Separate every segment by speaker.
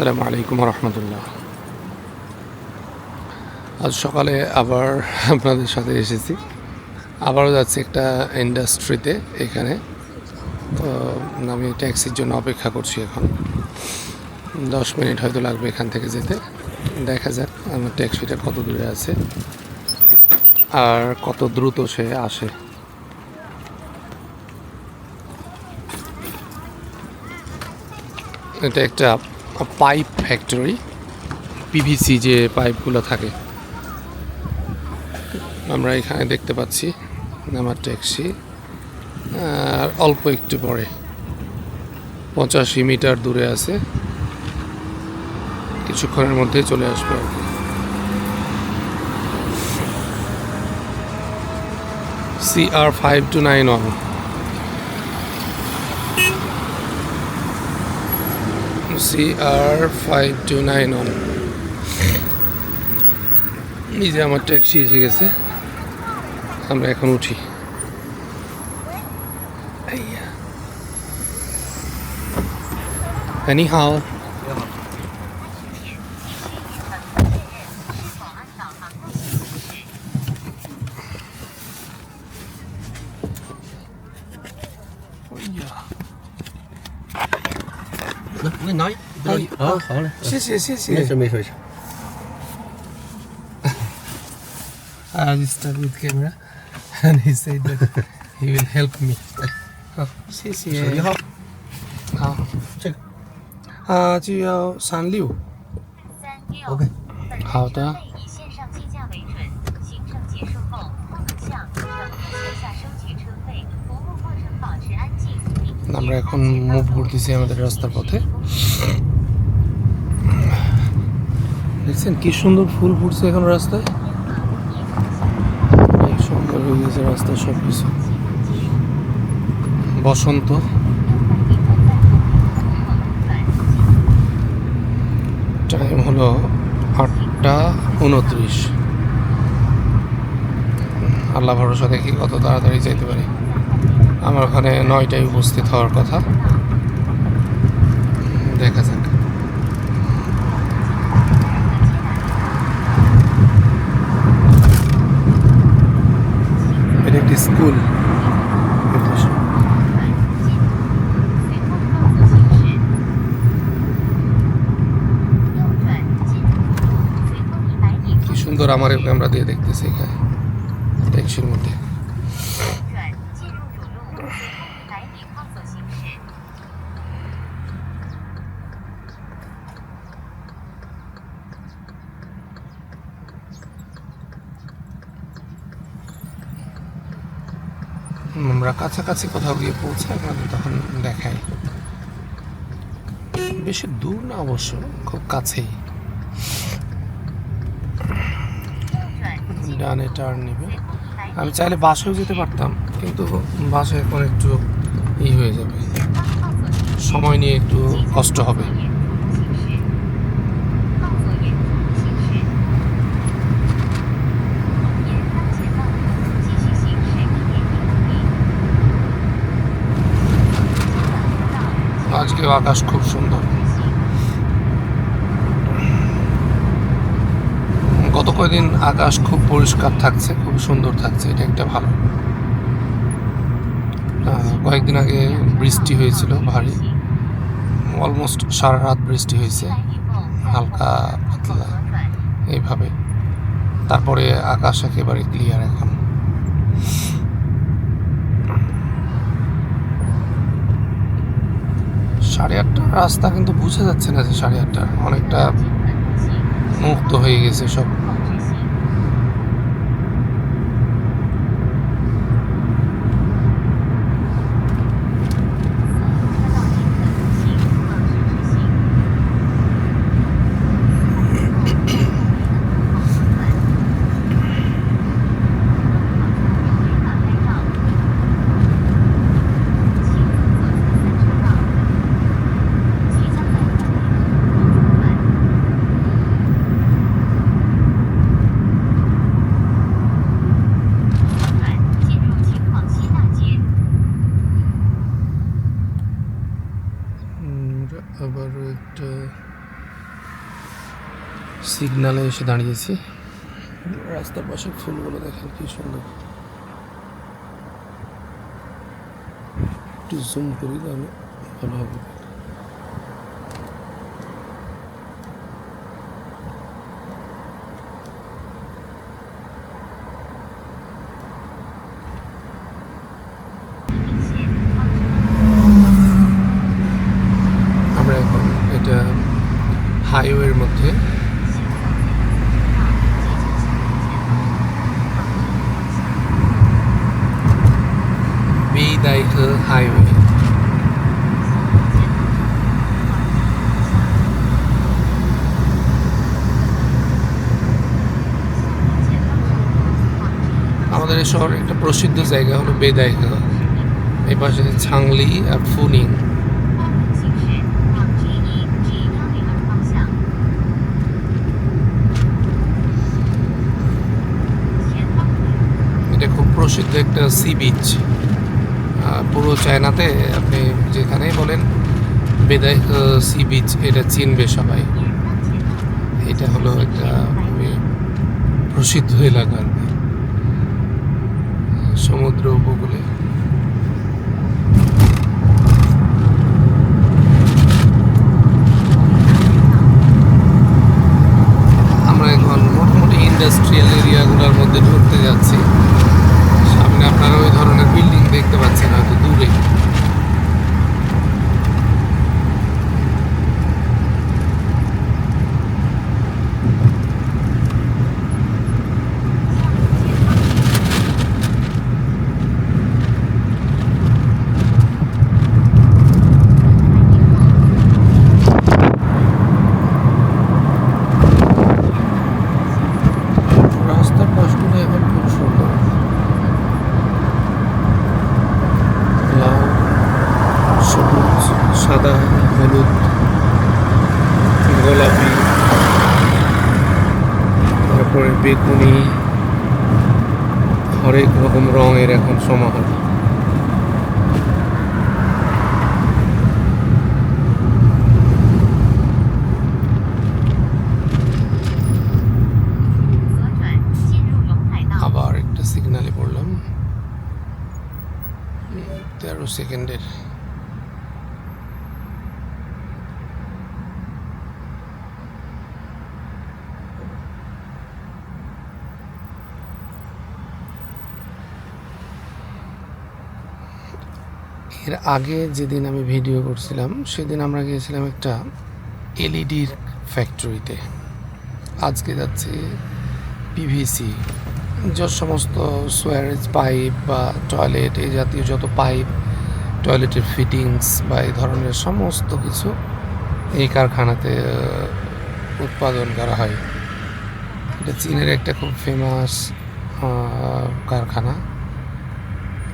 Speaker 1: আসসালামু আলাইকুম রহমতুল্লাহ আজ সকালে আবার আপনাদের সাথে এসেছি আবারও যাচ্ছি একটা ইন্ডাস্ট্রিতে এখানে তো আমি ট্যাক্সির জন্য অপেক্ষা করছি এখন দশ মিনিট হয়তো লাগবে এখান থেকে যেতে দেখা যাক আমার ট্যাক্সিটা কত দূরে আছে আর কত দ্রুত সে আসে এটা একটা পাইপ ফ্যাক্টরি পিভিসি যে পাইপগুলো থাকে আমরা এখানে দেখতে পাচ্ছি আমার ট্যাক্সি আর অল্প একটু পরে পঁচাশি মিটার দূরে আছে কিছুক্ষণের মধ্যে চলে আসবে আর কি C R five two nine one CR529 on এই যে আমার ট্যাক্সি এসে গেছে আমরা এখন উঠি Anyhow 啊，好嘞，谢谢谢谢，没事没事没事。I start with camera, and he said that he will help me. 好，谢谢。手机号。好，这个啊就要三六。
Speaker 2: 三六。OK。
Speaker 1: 好的。আমরা এখন মুভ করতেছি আমাদের রাস্তার পথে দেখছেন কি সুন্দর ফুল ফুটছে এখন রাস্তায় সুন্দর হয়ে গেছে রাস্তায় সব কিছু বসন্ত টাইম হলো আটটা উনত্রিশ আল্লাহ ভরসা দেখি কত তাড়াতাড়ি যেতে পারি আমার ওখানে নয়টায় উপস্থিত হওয়ার কথা দেখা যাক একটি স্কুল কি সুন্দর আমার ক্যামেরা দিয়ে দেখতেছি এখানে টেনশন মধ্যে কাছাকাছি কোথাও গিয়ে পৌঁছায় আমি তখন দেখাই বেশি দূর না অবশ্য খুব কাছেই ডানে টার্ন নেবে আমি চাইলে বাসেও যেতে পারতাম কিন্তু বাসে এখন একটু ই হয়ে যাবে সময় নিয়ে একটু কষ্ট হবে আজকে আকাশ খুব সুন্দর গত কয়েকদিন আকাশ খুব পরিষ্কার থাকছে খুব সুন্দর থাকছে এটা একটা ভালো কয়েকদিন আগে বৃষ্টি হয়েছিল ভারী অলমোস্ট সারা রাত বৃষ্টি হয়েছে হালকা পাতলা এইভাবে তারপরে আকাশ একেবারে ক্লিয়ার এখন সাড়ে আটটার রাস্তা কিন্তু বোঝা যাচ্ছে না যে সাড়ে আটটার অনেকটা মুক্ত হয়ে গেছে সব সিগনালে এসে দাঁড়িয়েছি রাস্তার পাশে ফুলগুলো দেখেন কি সুন্দর একটু জুম করি তাহলে ভালো হবে আমাদের এই শহরে একটা প্রসিদ্ধ জায়গা হলো বেদায়গা এই পাশে ছাংলি আর ফুনিং এটা খুব প্রসিদ্ধ একটা সি বিচ পুরো চায়নাতে আপনি যেখানেই বলেন বেদায় সি বিচ এটা চিনবে সবাই এটা হলো একটা প্রসিদ্ধ এলাকা সমুদ্র উপকূলে আমরা এখন মোটামুটি ইন্ডাস্ট্রিয়াল এরিয়াগুলোর মধ্যে ঢুকতে যাচ্ছি সামনে আপনারা ওই ধরনের বিল্ডিং দেখতে পাচ্ছেন হয়তো দূরে সেকেন্ডের এর আগে যেদিন আমি ভিডিও করছিলাম সেদিন আমরা গিয়েছিলাম একটা এলইডির ফ্যাক্টরিতে আজকে যাচ্ছি পিভিসি যে সমস্ত সোয়ারেজ পাইপ বা টয়লেট এই জাতীয় যত পাইপ টয়লেটের ফিটিংস বা এই ধরনের সমস্ত কিছু এই কারখানাতে উৎপাদন করা হয় এটা চীনের একটা খুব ফেমাস কারখানা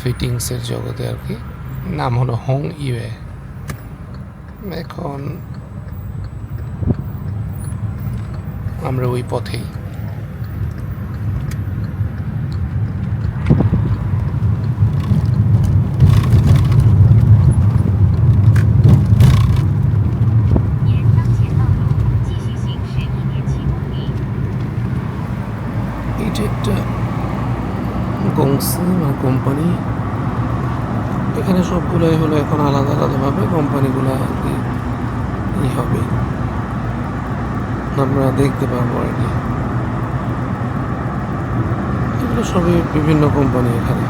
Speaker 1: ফিটিংসের জগতে আর কি নাম হলো হং ইউএ এখন আমরা ওই পথেই ম্যাক্সিমাম কোম্পানি এখানে সবগুলোই হলো এখন আলাদা আলাদাভাবে কোম্পানিগুলো আর কি ই হবে আমরা দেখতে পাবো আর কি এগুলো সবই বিভিন্ন কোম্পানি এখানে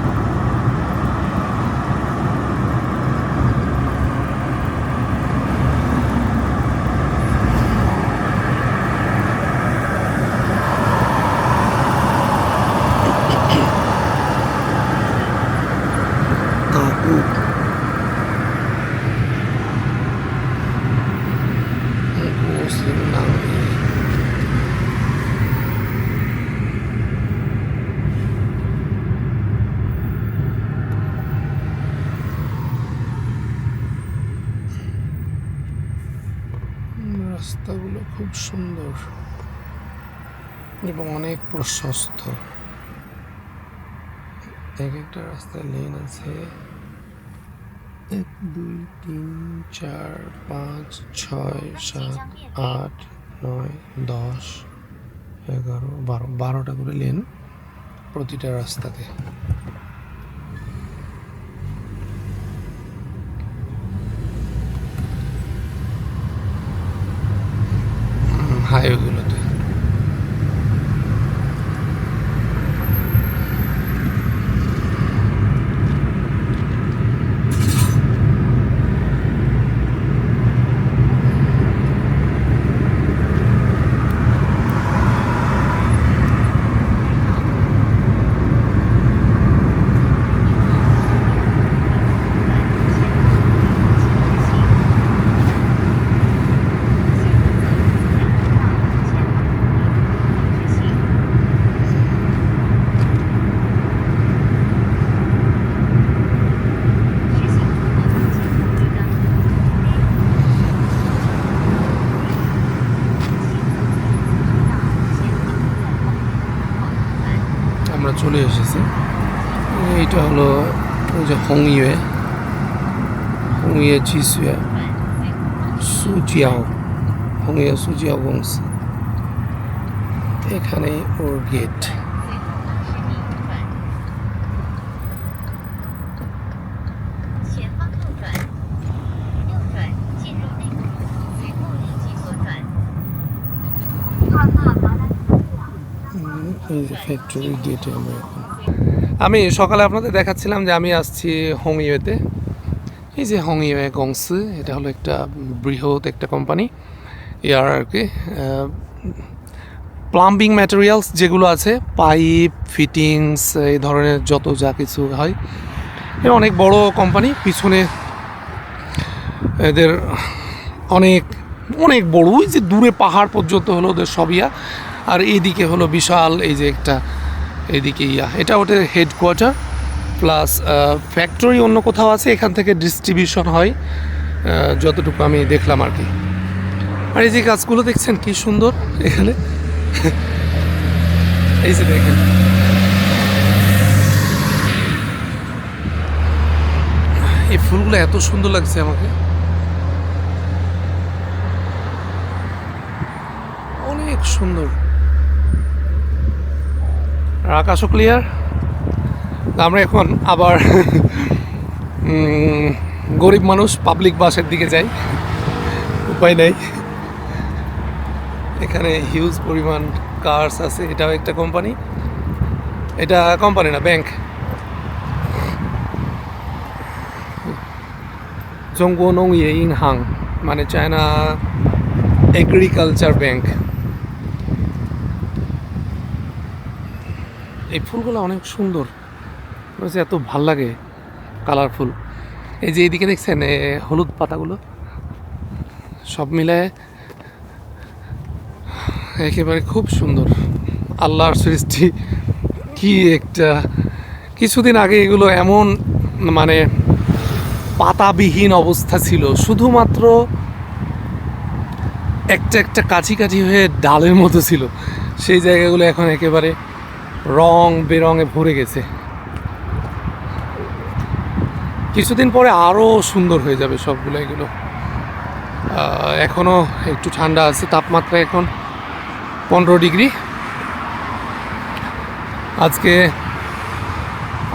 Speaker 1: খুব সুন্দর এবং অনেক প্রশস্ত এক একটা রাস্তায় লেন আছে এক দুই তিন চার পাঁচ ছয় সাত আট নয় দশ এগারো বারো বারোটা করে লেন প্রতিটা রাস্তাতে এইটা হলো ওই যে হংইয়ে হংইয়ে জিসুয়ে সুজিয়াও হংইয়ে সুজিয়াও বংশ এখানে ওর গেট এই গেটে আমরা এখন আমি সকালে আপনাদের দেখাচ্ছিলাম যে আমি আসছি হংইওয়েতে এই যে হোমিওয়ে গংস এটা হলো একটা বৃহৎ একটা কোম্পানি এয়ার আর কি প্লাম্বিং ম্যাটেরিয়ালস যেগুলো আছে পাইপ ফিটিংস এই ধরনের যত যা কিছু হয় এ অনেক বড় কোম্পানি পিছনে এদের অনেক অনেক বড় ওই যে দূরে পাহাড় পর্যন্ত হলো ওদের সবিয়া আর এইদিকে হলো বিশাল এই যে একটা এদিকে ইয়া এটা ওদের হেডকোয়ার্টার প্লাস ফ্যাক্টরি অন্য কোথাও আছে এখান থেকে ডিস্ট্রিবিউশন হয় যতটুকু আমি দেখলাম আর কি আর এই যে গাছগুলো দেখছেন কি সুন্দর এখানে এই যে দেখেন এই ফুলগুলো এত সুন্দর লাগছে আমাকে অনেক সুন্দর আর আকাশও ক্লিয়ার আমরা এখন আবার গরিব মানুষ পাবলিক বাসের দিকে যাই উপায় নাই এখানে হিউজ পরিমাণ কার্স আছে এটাও একটা কোম্পানি এটা কোম্পানি না ব্যাংক জঙ্গনং ইয়ে ইনহাং মানে চায়না এগ্রিকালচার ব্যাংক এই ফুলগুলো অনেক সুন্দর বলছে এত ভাল লাগে কালারফুল এই যে এইদিকে দেখছেন হলুদ পাতাগুলো সব মিলে একেবারে খুব সুন্দর আল্লাহর সৃষ্টি কি একটা কিছুদিন আগে এগুলো এমন মানে পাতাবিহীন অবস্থা ছিল শুধুমাত্র একটা একটা কাছি কাছি হয়ে ডালের মতো ছিল সেই জায়গাগুলো এখন একেবারে রং বেরঙে ভরে গেছে কিছুদিন পরে আরও সুন্দর হয়ে যাবে সবগুলো এগুলো এখনও একটু ঠান্ডা আছে তাপমাত্রা এখন পনেরো ডিগ্রি আজকে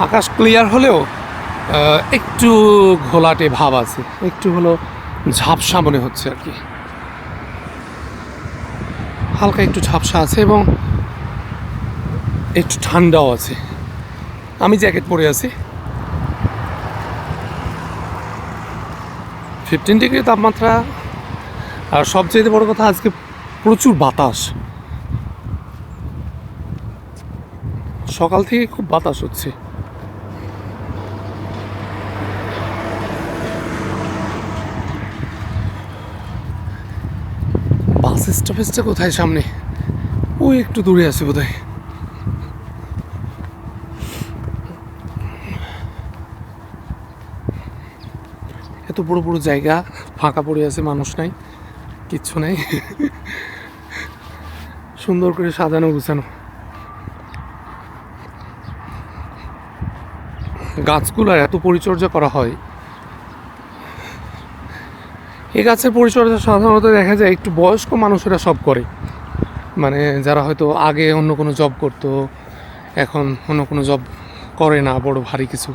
Speaker 1: আকাশ ক্লিয়ার হলেও একটু ঘোলাটে ভাব আছে একটু হলো ঝাপসা মনে হচ্ছে আর কি হালকা একটু ঝাপসা আছে এবং একটু ঠান্ডাও আছে আমি জ্যাকেট পরে আছি ফিফটিন ডিগ্রি তাপমাত্রা আর সবচেয়ে বড় কথা আজকে প্রচুর বাতাস সকাল থেকে খুব বাতাস হচ্ছে বাস স্টপেজটা কোথায় সামনে ও একটু দূরে আছে বোধহয় এত বড় বড় জায়গা ফাঁকা পড়ে আছে মানুষ নাই কিচ্ছু নাই সুন্দর করে সাজানো গুছানো গাছগুলার এত পরিচর্যা করা হয় এ গাছের পরিচর্যা সাধারণত দেখা যায় একটু বয়স্ক মানুষেরা সব করে মানে যারা হয়তো আগে অন্য কোনো জব করতো এখন অন্য কোনো জব করে না বড় ভারী কিছু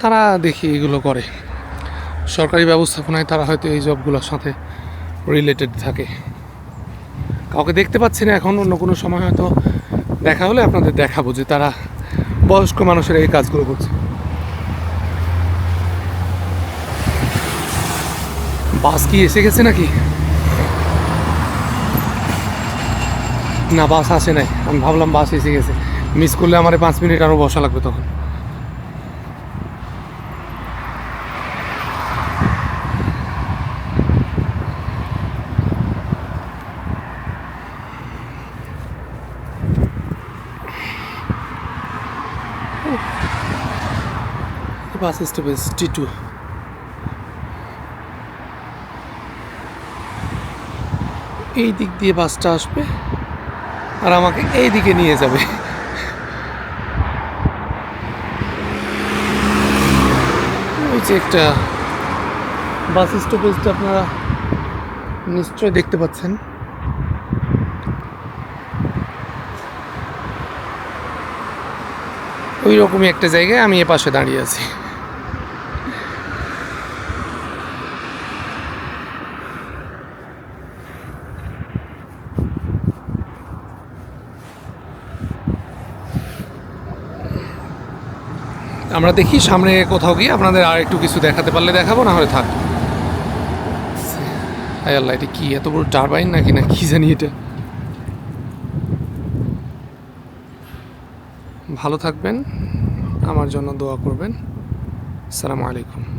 Speaker 1: তারা দেখি এগুলো করে সরকারি ব্যবস্থাপনায় তারা হয়তো এই জবগুলোর সাথে রিলেটেড থাকে কাউকে দেখতে পাচ্ছি না এখন অন্য কোনো সময় হয়তো দেখা হলে আপনাদের দেখাবো যে তারা বয়স্ক মানুষেরা এই কাজগুলো করছে বাস কি এসে গেছে নাকি না বাস আসে নাই আমি ভাবলাম বাস এসে গেছে মিস করলে আমার পাঁচ মিনিট আরও বসা লাগবে তখন বাস স্টপেজ টি টু এই দিক দিয়ে বাসটা আসবে আর আমাকে এই দিকে নিয়ে যাবে ওই যে একটা বাস স্টপেজটা আপনারা নিশ্চয়ই দেখতে পাচ্ছেন ওই রকমই একটা জায়গায় আমি এ পাশে দাঁড়িয়ে আছি আমরা দেখি সামনে কোথাও গিয়ে আপনাদের আর একটু কিছু দেখাতে পারলে দেখাবো না হলে থাক হাই আল্লাহ এটা কি এত বড় টারবাইন নাকি না কি জানি এটা ভালো থাকবেন আমার জন্য দোয়া করবেন আসসালামু আলাইকুম